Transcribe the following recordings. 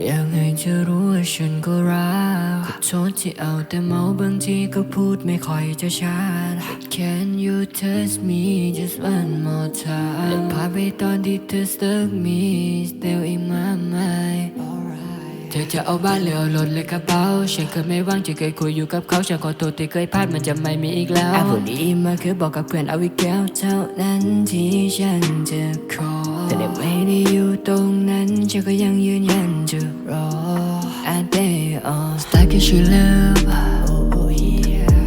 อยากให้เธอรู้ว่าฉันก็รักขอโทษที่เอาแต่เมาบางทีก็พูดไม่ค่อยจะชัด But Can you touch me just one more time และพาไปตอนที่เธอ stuck me still in my mind เธอจะเอาบ้านหรือเอารถหรือกระเป๋าฉันเคยไม่ว่างจะเคยคุยอยู่กับเขาฉันขอโทษที่เคยพลาดมันจะไม่มีอีกแล้วอะวันนี้มาคือบอกกับเพื่อนเอาอีกแก้วเท่านั้นที่ฉันจะขอ แต่ในไม่ได้อยู่ตรงนั้นฉันก็ยังยืนยันจะรอ I day on stuck in your love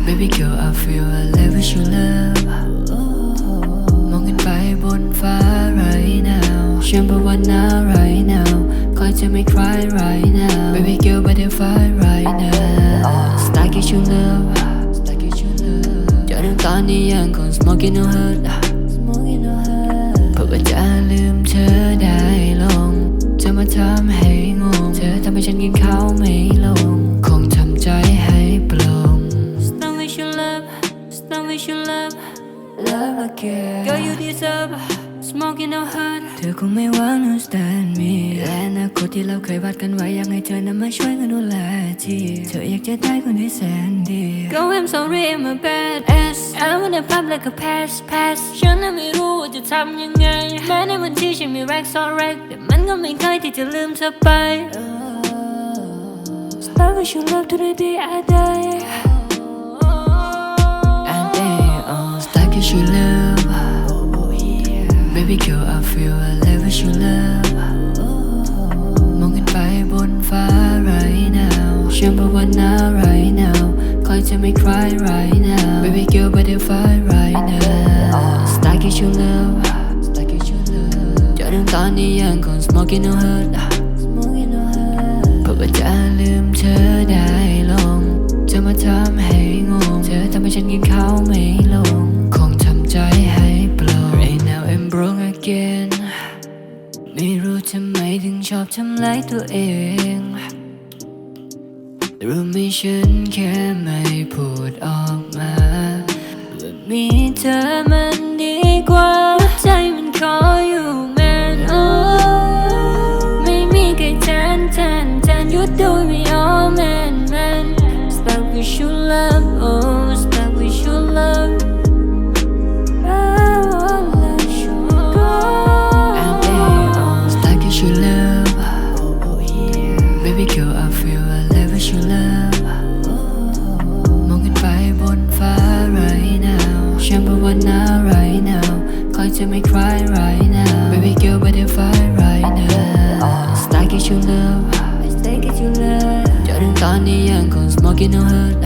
Baby girl I feel I love with your love มองขึ้นไปบนฟ้า right now ฉันบอกว่า now right now คอยจะไม่ cry right now Baby girl butterfly right now Stuck in your love Stuck in your love จนถึงตอนนี้ยังคง smoking no hurt ว่าจะลืมเธอได้ลงเธอมาทำให้งง เธอทำให้ฉันกินข้าวไม่ลง คงทำใจให้ปลง Stuck with your love Stuck with your love Love again Girl you deserve Smoking no hurt เธอคงไม่หวัง to stand me และอนาคตที่เราเคยวัดกันไว้อยากให้เธอนำมาช่วยกันดูแลทีเธออยากจะได้คนที่แสนดี Girl I'm sorry I'm a bad ass I wanna pop like a pass pass ฉันน่ะไม่รู้ว่าจะทำยังไง แม้ในวันที่ฉันมีแร็กซอแร็กแต่มันก็ไม่เคยที่จะลืมเธอไป Start with your love to the day I die I day on stuck with your love Baby girl I feel I love with you love มองขึ้นไปบนฟ้า right now ฉันบอกว่า now right now คอยจะไม่ cry right now Baby girl butterfly right now Stuck with your love Stuck with you love จนถึงตอนนี้ยังคง smoking no hurt Smoking no hurt เพื่อว่าจะลืม ชอบทำร้ายตัวเองรู้ไหมฉันแค่ไม่พูดออกมาว่ามีเธอมา Baby girl I feel I love with your love มองขึ้นไปบนฟ้า right now ฉันบอกว่า now right now คอยจะไม่ cry right now Baby girl butterfly right now Stuck with your love Stuck with your love จนถึงตอนนี้ยังคง smoking no hurt